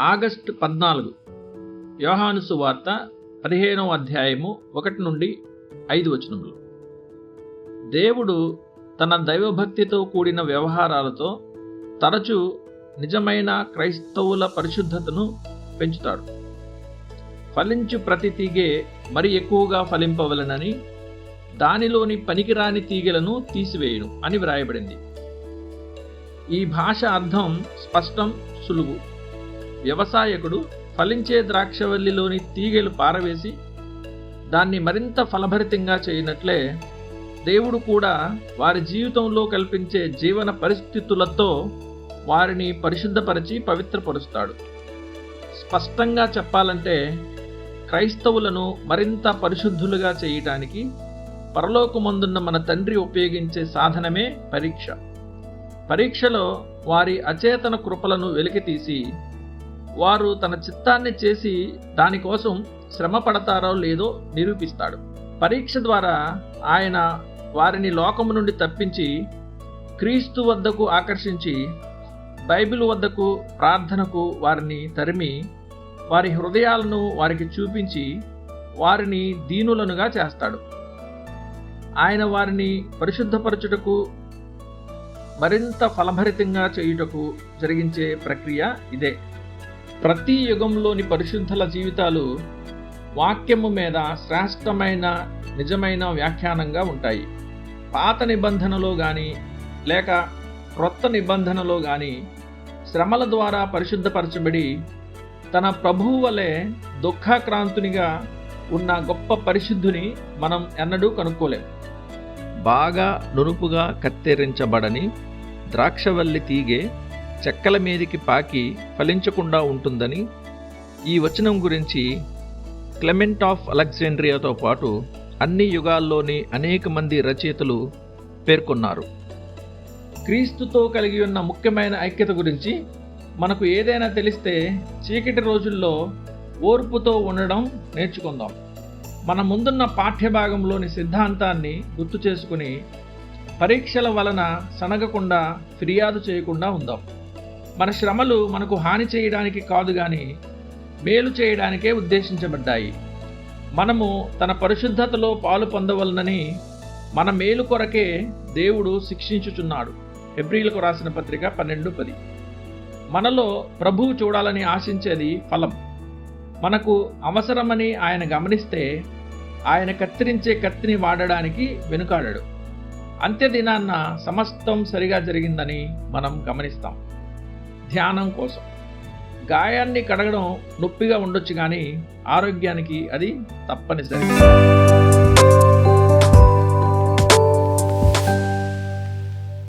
August పద్నాలుగు. యోహానుసు వార్త పదిహేనవ అధ్యాయము ఒకటి నుండి ఐదు వచనములు. దేవుడు తన దైవభక్తితో కూడిన వ్యవహారాలతో తరచూ నిజమైన క్రైస్తవుల పరిశుద్ధతను పెంచుతాడు. ఫలించు ప్రతి తీగే మరి ఎక్కువగా ఫలింపవలనని దానిలోని పనికిరాని తీగలను తీసివేయను అని వ్రాయబడింది. ఈ భాష అర్థం స్పష్టం సులువు. వ్యవసాయకుడు ఫలించే ద్రాక్షవల్లిలోని తీగలు పారవేసి దాన్ని మరింత ఫలభరితంగా చేయనట్లే దేవుడు కూడా వారి జీవితంలో కల్పించే జీవన పరిస్థితులతో వారిని పరిశుద్ధపరిచి పవిత్రపరుస్తాడు. స్పష్టంగా చెప్పాలంటే క్రైస్తవులను మరింత పరిశుద్ధులుగా చేయటానికి పరలోకమందున్న మన తండ్రి ఉపయోగించే సాధనమే పరీక్ష. పరీక్షలో వారి అచేతన కృపలను వెలికితీసి వారు తన చిత్తాన్ని చేసి దానికోసం శ్రమ పడతారో లేదో నిరూపిస్తాడు. పరీక్ష ద్వారా ఆయన వారిని లోకము నుండి తప్పించి క్రీస్తు వద్దకు ఆకర్షించి బైబిల్ వద్దకు ప్రార్థనకు వారిని తరిమి వారి హృదయాలను వారికి చూపించి వారిని దీనులనుగా చేస్తాడు. ఆయన వారిని పరిశుద్ధపరచుటకు మరింత ఫలభరితంగా చేయుటకు జరిగించే ప్రక్రియ ఇదే. ప్రతి యుగంలోని పరిశుద్ధుల జీవితాలు వాక్యము మీద శ్రేష్టమైన నిజమైన వ్యాఖ్యానంగా ఉంటాయి. పాత నిబంధనలో కానీ లేక క్రొత్త నిబంధనలో కానీ శ్రమల ద్వారా పరిశుద్ధపరచబడి తన ప్రభువు వలె దుఃఖాక్రాంతునిగా ఉన్న గొప్ప పరిశుద్ధుని మనం ఎన్నడూ కనుక్కోలేం. బాగా నునుపుగా కత్తిరించబడని ద్రాక్షవల్లి తీగే చెక్కల మీదికి పాకి ఫలించకుండా ఉంటుందని ఈ వచనం గురించి క్లెమెంట్ ఆఫ్ అలెగ్జాండ్రియాతో పాటు అన్ని యుగాల్లోని అనేక మంది రచయితలు పేర్కొన్నారు. క్రీస్తుతో కలిగి ఉన్న ముఖ్యమైన ఐక్యత గురించి మనకు ఏదైనా తెలిస్తే చీకటి రోజుల్లో ఓర్పుతో ఉండడం నేర్చుకుందాం. మన ముందున్న పాఠ్యభాగంలోని సిద్ధాంతాన్ని గుర్తు చేసుకుని పరీక్షల వలన సనగకుండా ఫిర్యాదు చేయకుండా ఉందాం. మన శ్రమలు మనకు హాని చేయడానికి కాదు కానీ మేలు చేయడానికే ఉద్దేశించబడ్డాయి. మనము తన పరిశుద్ధతలో పాలు పొందవలనని మన మేలు కొరకే దేవుడు శిక్షించుచున్నాడు. ఎబ్రిలకు రాసిన పత్రిక పన్నెండు పది. మనలో ప్రభువు చూడాలని ఆశించేది ఫలం. మనకు అవసరమని ఆయన గమనిస్తే ఆయన కత్తిరించే కత్తిని వాడడానికి వెనుకాడాడు. అంత్యదినాన్న సమస్తం సరిగా జరిగిందని మనం గమనిస్తాం. ధ్యానం కోసం. గాయాన్ని కడగడం నొప్పిగా ఉండొచ్చు కానీ ఆరోగ్యానికి అది తప్పనిసరి.